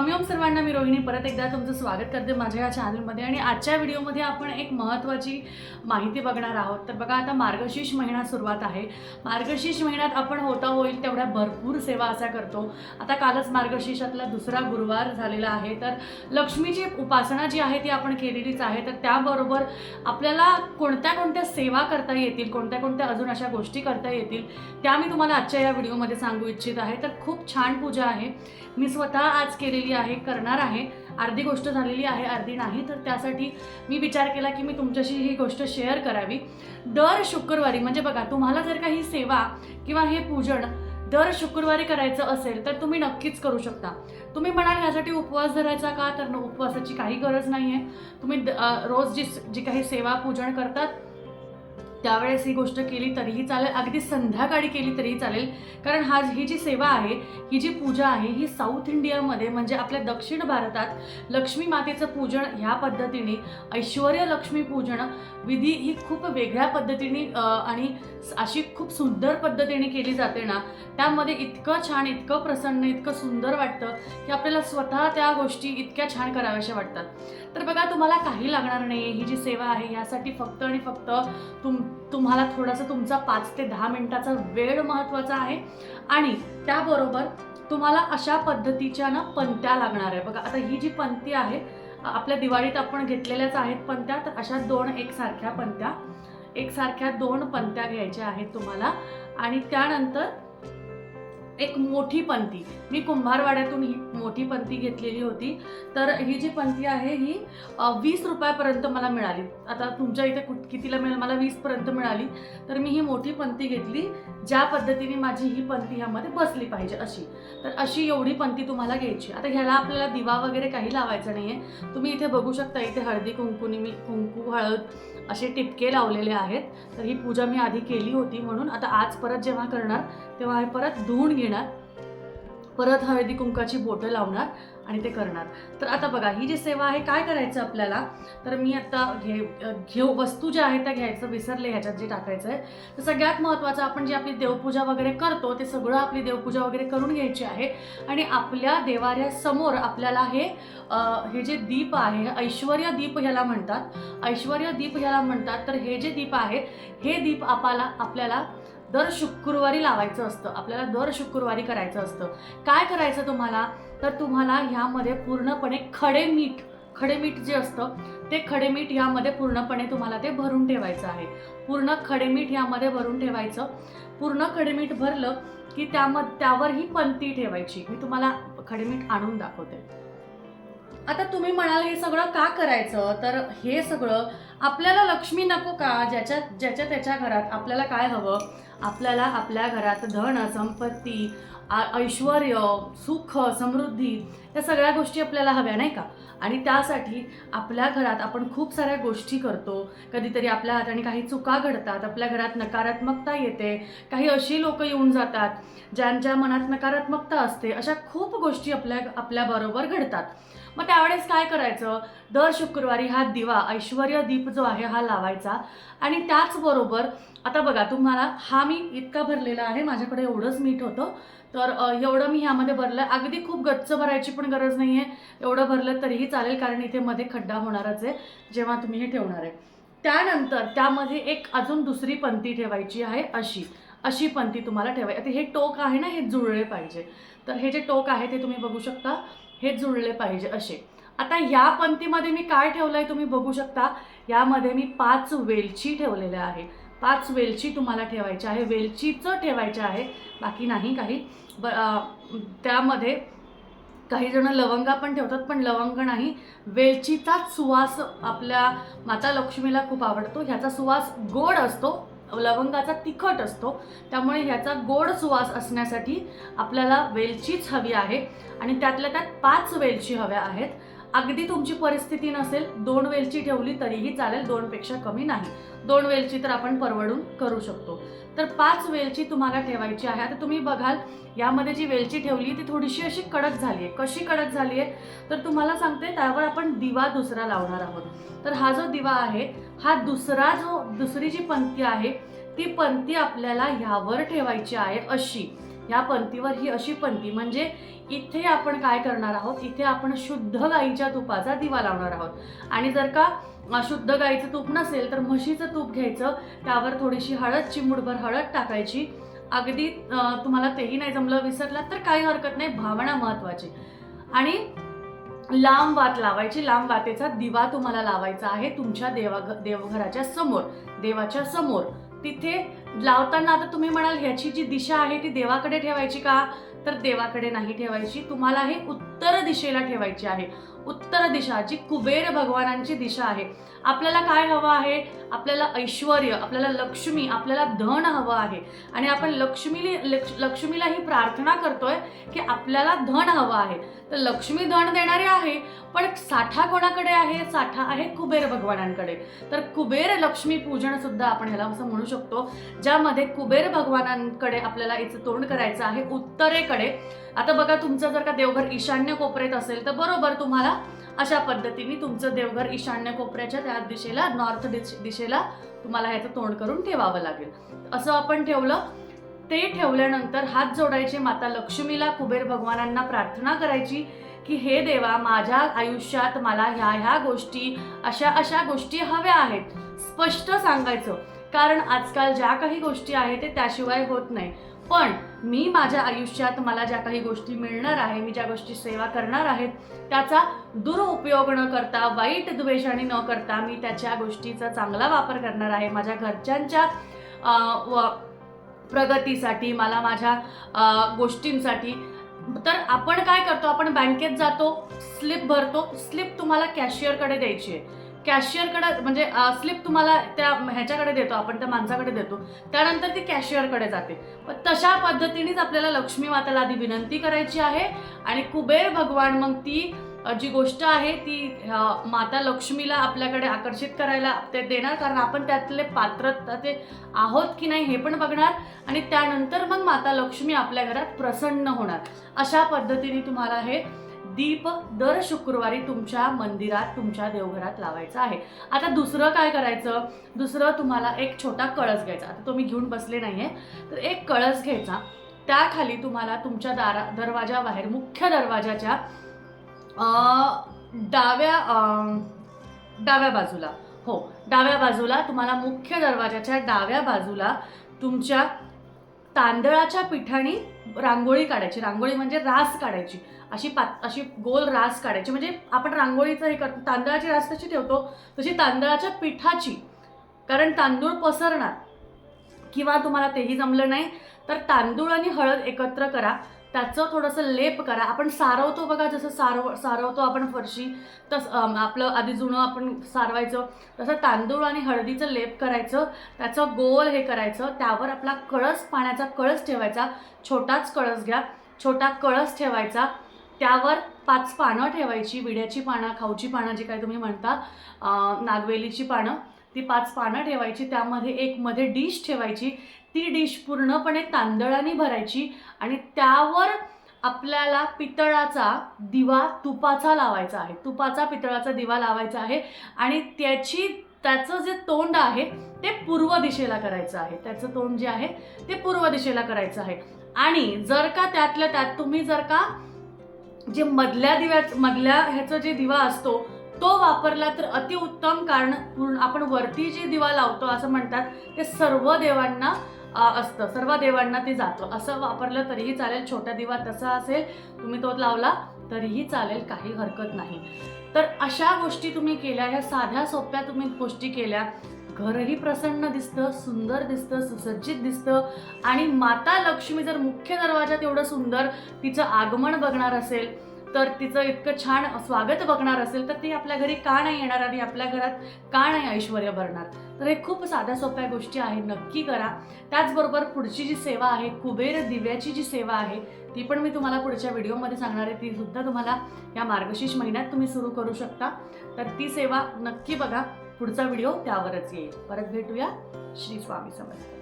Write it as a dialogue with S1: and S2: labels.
S1: स्वामी ओम सर्वांना मी रोहिणी परत एकदा तुमचं स्वागत करते माझ्या या चॅनलमध्ये आणि आजच्या व्हिडिओमध्ये आपण एक महत्त्वाची माहिती बघणार आहोत. तर बघा आता मार्गशीर्ष महिना सुरुवात आहे. मार्गशीर्ष महिन्यात आपण होता होईल तेवढ्या भरपूर सेवा असा करतो. आता कालच मार्गशीर्षातला दुसरा गुरुवार झालेला आहे. तर लक्ष्मीची उपासना जी आहे ती आपण केलेलीच आहे. तर त्याबरोबर आपल्याला कोणत्या कोणत्या सेवा करता येतील कोणत्या कोणत्या अजून अशा गोष्टी करता येतील त्या मी तुम्हाला आजच्या या व्हिडिओमध्ये सांगू इच्छित आहे. तर खूप छान पूजा आहे. मी स्वतः आज केलेली आहे करणार आहे. अर्धी गोष्ट झालेली आहे अर्धी नाही. तर त्यासाठी मी विचार केला की मी तुमच्याशी ही गोष्ट शेअर करावी. दर शुक्रवारी म्हणजे बघा तुम्हाला जर काही सेवा किंवा हे पूजन दर शुक्रवारी करायचं असेल तर तुम्ही नक्कीच करू शकता. तुम्ही म्हणाल ह्यासाठी उपवास धरायचा का? तर न- उपवासाची काही गरज नाही आहे तुम्ही द- रोज जी जी काही सेवा पूजन करतात त्यावेळेस ही गोष्ट केली तरीही चालेल. अगदी संध्याकाळी केली तरीही चालेल. कारण हा ही जी सेवा आहे ही जी पूजा आहे ही साऊथ इंडियामध्ये म्हणजे आपल्या दक्षिण भारतात लक्ष्मी मातेचं पूजन ह्या पद्धतीने ऐश्वर्य लक्ष्मी पूजन विधी ही खूप वेगळ्या पद्धतीने आणि अशी खूप सुंदर पद्धतीने केली जाते ना त्यामध्ये इतकं छान इतकं प्रसन्न इतकं सुंदर वाटतं की आपल्याला स्वतः त्या गोष्टी इतक्या छान कराव्याशा वाटतात. तर बघा तुम्हाला काही लागणार नाही. आहे ही जी सेवा आहे ह्यासाठी फक्त आणि फक्त तुम तुम्हाला थोडंसं तुमचा पाच ते दहा मिनटाचा वेळ महत्त्वाचा आहे. आणि त्याबरोबर तुम्हाला अशा पद्धतीच्या ना पंत्या लागणार आहे. बघा आता ही जी पंती आहे आपल्या दिवाळीत आपण घेतलेल्याच आहेत पंत्या तर अशा दोन एकसारख्या पंत्या एकसारख्या दोन पंत्या घ्यायच्या आहेत तुम्हाला. आणि त्यानंतर एक मोठी पंथी मी कुंभारवाड्यातून ही मोठी पंथी घेतलेली होती. तर ही जी पंथी आहे ही वीस रुपयापर्यंत मला मिळाली. आता तुमच्या इथे कुठ कितीला मिळेल? मला वीसपर्यंत मिळाली. तर मी ही मोठी पंथी घेतली. ज्या पद्धतीने माझी ही पंथी ह्यामध्ये बसली पाहिजे अशी. तर अशी एवढी पंथी तुम्हाला घ्यायची. आता ह्याला आपल्याला दिवा वगैरे काही लावायचं नाही आहे तुम्ही इथे बघू शकता इथे हळदी कुंकुनी मी कुंकू हळद असे टिपके लावलेले आहेत. तर ही पूजा मी आधी केली होती म्हणून. आता आज परत जेव्हा करणार तेव्हा हे परत धुवून घेणार. परत हळदी कुंकाची बोटं लावणार आणि ते करणार. तर आता बघा ही जी सेवा आहे काय करायचं आपल्याला? तर मी आता घे घेऊ वस्तू ज्या आहेत त्या घ्यायचं विसरले ह्याच्यात जे टाकायचं आहे. तर सगळ्यात महत्त्वाचं आपण जी आपली देवपूजा वगैरे करतो ते सगळं आपली देवपूजा वगैरे करून घ्यायची आहे. आणि आपल्या देवाऱ्यासमोर आपल्याला हे हे जे दीप आहे ऐश्वर ऐश्वर्य दीप ह्याला म्हणतात. ऐश्वर्य दीप ह्याला म्हणतात. तर हे जे दीप आहे हे दीप आपल्याला आपल्याला दर शुक्रवारी लावायचं असतं. आपल्याला दर शुक्रवारी करायचं असतं. काय करायचं तुम्हाला? तर तुम्हाला ह्यामध्ये पूर्णपणे खडे मीठ खडे मीठ जे असतं ते खडे मीठ ह्यामध्ये पूर्णपणे तुम्हाला ते भरून ठेवायचं आहे. पूर्ण खडे मीठ ह्यामध्ये भरून ठेवायचं. पूर्ण खडे मीठ भरलं की त्याम त्यावर ही पंती ठेवायची. मी तुम्हाला खडे मीठ आणून दाखवते. आता तुम्ही म्हणाल हे सगळं का करायचं? तर हे सगळं आपल्याला लक्ष्मी नको का? ज्याच्या ज्याच्या त्याच्या घरात आपल्याला काय हवं? आपल्याला आपल्या घरात धन संपत्ती ऐश्वर सुख समृद्धी या सगळ्या गोष्टी आपल्याला हव्या नाही का? आणि त्यासाठी आपल्या घरात आपण खूप साऱ्या गोष्टी करतो. कधीतरी आपल्या हाताने काही चुका घडतात आपल्या घरात नकारात्मकता येते. काही अशी लोक येऊन जातात ज्यांच्या मनात नकारात्मकता असते. अशा खूप गोष्टी आपल्या आपल्याबरोबर घडतात. मग त्यावेळेस काय करायचं? दर शुक्रवारी हा दिवा ऐश्वर्य दीप जो आहे हा लावायचा. आणि त्याचबरोबर आता बघा तुम्हाला हा मी इतका भरलेला आहे माझ्याकडे एवढंच मीठ होतं. तर एवढं मी ह्यामध्ये भरलं. अगदी खूप गच्च भरायची पण गरज नाही आहे एवढं भरलं तरीही चालेल कारण इथे मध्ये खड्डा होणारच आहे जेव्हा तुम्ही हे ठेवणार आहे. त्यानंतर त्यामध्ये एक अजून दुसरी पंती ठेवायची आहे अशी. अशी पंती तुम्हाला ठेवायची आता हे टोक आहे ना हे जुळले पाहिजे. तर हे जे टोक आहे ते तुम्ही बघू शकता. हे जुळले पाहिजे असे. आता या पंक्तीमध्ये मी काय ठेवलं आहे तुम्ही बघू शकता? यामध्ये मी पाच वेलची ठेवलेल्या आहे. पाच वेलची तुम्हाला ठेवायची आहे. वेलचीचं ठेवायचं आहे. बाकी नाही काही. ब त्यामध्ये काही जण लवंगा पण ठेवतात पण लवंग नाही. वेलचीचाच सुवास आपल्या माता लक्ष्मीला खूप आवडतो. ह्याचा सुवास गोड असतो. लवंगाचा तिखट असतो त्यामुळे ह्याचा गोड सुवास असण्यासाठी आपल्याला वेलचीच हवी आहे. आणि त्यातल्या त्यात पाच वेलची हव्या आहेत. अगदी तुमची परिस्थिती नसेल दोन वेलची ठेवली तरीही चालेल दोनपेक्षा कमी नाही. दोन वेलची तर आपण परवडून करू शकतो. तर पाच वेलची तुम्हाला ठेवायची आहे. आता तुम्ही बघाल यामध्ये जी वेलची ठेवली ती थोडीशी अशी कडक झाली आहे. कशी कडक झाली आहे? तर तुम्हाला सांगते त्यावर आपण दिवा दुसरा लावणार आहोत. तर हा जो दिवा आहे हा दुसरा जो दुसरी जी पंक्ती आहे ती पंक्ती आपल्याला ह्यावर ठेवायची आहे अशी. ह्या पंक्तीवर ही अशी पंथी म्हणजे इथे आपण काय करणार आहोत? इथे आपण शुद्ध गाईच्या तुपाचा दिवा लावणार आहोत. आणि जर का शुद्ध गाईचं तूप नसेल तर म्हशीचं तूप घ्यायचं. त्यावर थोडीशी हळद चिमूटभर हळद टाकायची. अगदी तुम्हाला तेही नाही जमलं विसरलात तर काही हरकत नाही. भावना महत्त्वाची आणि लांब वात लावायची. लांब वातेचा दिवा तुम्हाला लावायचा आहे तुमच्या देवा देवघराच्या समोर देवाच्या समोर. तिथे लावताना आता तुम्ही म्हणाल ह्याची जी दिशा आहे ती देवाकडे ठेवायची का? तर देवाकडे नाही ठेवायची. तुम्हाला हे उत्तर दिशेला ठेवायची आहे. उत्तर दिशा जी कुबेर भगवानांची दिशा आहे. आपल्याला काय हवं आहे? आपल्याला ऐश्वर आपल्याला लक्ष्मी आपल्याला धन हवं आहे. आणि आपण लक्ष्मी लक्ष्मीला ही प्रार्थना करतोय की आपल्याला धन हवं आहे. तर लक्ष्मी धन देणारी आहे पण साठा कोणाकडे आहे? साठा आहे कुबेर भगवानांकडे. तर कुबेर लक्ष्मी पूजन सुद्धा आपण ह्याला असं म्हणू शकतो ज्यामध्ये कुबेर भगवानांकडे आपल्याला याचं तोंड करायचं आहे. उत्तरेकडे आता बघा तुमचं जर का देवघर ईशान्य कोपऱ्यात असेल तर बरोबर तुम्हाला अशा पद्धतीने तुमचं देवघर ईशान्य कोपऱ्याच्या त्या दिशेला नॉर्थ दिशेला तुम्हाला ह्याचं तोंड करून ठेवावं लागेल. असं आपण ठेवलं. ते ठेवल्यानंतर हात जोडायचे माता लक्ष्मीला कुबेर भगवानांना प्रार्थना करायची की हे देवा माझ्या आयुष्यात मला ह्या ह्या गोष्टी अशा अशा गोष्टी हव्या आहेत. स्पष्ट सांगायचं. कारण आजकाल ज्या काही गोष्टी आहेत ते त्याशिवाय होत नाही. पण मी माझ्या आयुष्यात मला ज्या काही गोष्टी मिळणार आहे मी ज्या गोष्टी सेवा करणार आहेत त्याचा दुरुपयोग न करता वाईट द्वेषाने न करता मी त्याच्या गोष्टीचा चांगला वापर करणार आहे. माझ्या घरच्यांच्या व प्रगतीसाठी मला माझ्या गोष्टींसाठी. तर आपण काय करतो? आपण बँकेत जातो स्लिप भरतो. स्लिप तुम्हाला कॅशियरकडे द्यायची आहे. कॅशियरकडे म्हणजे स्लिप तुम्हाला त्या ह्याच्याकडे देतो आपण त्या माणसाकडे देतो. त्यानंतर ती कॅशियरकडे जाते. पण तशा पद्धतीनेच आपल्याला लक्ष्मी माताला आधी विनंती करायची आहे आणि कुबेर भगवान मग ती जी गोष्ट आहे ती माता लक्ष्मीला आपल्याकडे आकर्षित करायला ते देणार. कारण आपण त्यातले पात्र ते आहोत की नाही हे पण बघणार. आणि त्यानंतर मग माता लक्ष्मी आपल्या घरात प्रसन्न होणार. अशा पद्धतीने तुम्हाला हे दीप दर शुक्रवारी तुमच्या मंदिरात तुमच्या देवघरात लावायचं आहे. आता दुसरं काय करायचं? दुसरं तुम्हाला एक छोटा कळस घ्यायचा. आता तुम्ही घेऊन बसले नाही आहे तर एक कळस घ्यायचा. त्याखाली तुम्हाला तुमच्या दारा दरवाजाबाहेर मुख्य दरवाजाच्या डाव्या डाव्या बाजूला. हो डाव्या बाजूला तुम्हाला मुख्य दरवाजाच्या डाव्या बाजूला तुमच्या तांदळाच्या पिठाने रांगोळी काढायची. रांगोळी म्हणजे रास काढायची. अशी पात अशी गोल रास काढायची. म्हणजे आपण रांगोळीचं हे करतो. तांदळाची रास कशी ठेवतो. तशी तांदळाच्या पिठाची. कारण तांदूळ पसरणार किंवा तुम्हाला तेही जमलं नाही तर तांदूळ आणि हळद एकत्र करा. त्याचं थोडंसं लेप करा. आपण सारवतो बघा जसं सारव सारवतो आपण फरशी तस आपलं आधी जुनं आपण सारवायचं तसं तांदूळ आणि हळदीचं लेप करायचं त्याचं गोल हे करायचं त्यावर आपला कळस पाण्याचा कळस ठेवायचा छोटाच कळस घ्या छोटा कळस ठेवायचा त्यावर पाच पानं ठेवायची विड्याची पानं खाऊची पानं जी काय तुम्ही म्हणता नागवेलीची पानं ती पाच पानं ठेवायची त्यामध्ये एक मध्ये डिश ठेवायची ती डिश पूर्णपणे तांदळाने भरायची आणि त्यावर आपल्याला पितळाचा दिवा तुपाचा लावायचा आहे. तुपाचा पितळाचा दिवा लावायचा आहे आणि त्याची त्याचं जे तोंड आहे ते पूर्व दिशेला करायचं आहे. त्याचं तोंड जे आहे ते पूर्व दिशेला करायचं आहे. आणि जर का त्यातल्या त्यात तुम्ही जर का जे मधल्या दिव्या मधल्या ह्याचा जे दिवा असतो तो वापरला तर अतिउत्तम कारण पूर्ण आपण वरती जे दिवा लावतो असं म्हणतात ते सर्व देवांना असतं. सर्व देवांना ते जातं. असं वापरलं तरीही चालेल. छोटा दिवा तसा असेल तुम्ही तो लावला तरीही चालेल. काही हरकत नाही. तर अशा गोष्टी तुम्ही केल्या ह्या साध्या सोप्या तुम्ही गोष्टी केल्या. घरही प्रसन्न दिसतं सुंदर दिसतं सुसज्जित दिसतं. आणि माता लक्ष्मी जर मुख्य दरवाजात एवढं सुंदर तिचं आगमन बघणार असेल तर तिचं इतकं छान स्वागत बघणार असेल तर ती आपल्या घरी का नाही येणार आणि आपल्या घरात का नाही ऐश्वर भरणार? तर हे खूप साध्या सोप्या गोष्टी आहेत नक्की करा. त्याचबरोबर पुढची जी सेवा आहे कुबेर दिव्याची जी सेवा आहे ती पण मी तुम्हाला पुढच्या व्हिडिओमध्ये सांगणार आहे. ती सुद्धा तुम्हाला या मार्गशीर्ष महिन्यात तुम्ही सुरू करू शकता. तर ती सेवा नक्की बघा पुढचा व्हिडिओ त्यावरच येईल. परत भेटूया श्री स्वामी समर्थ.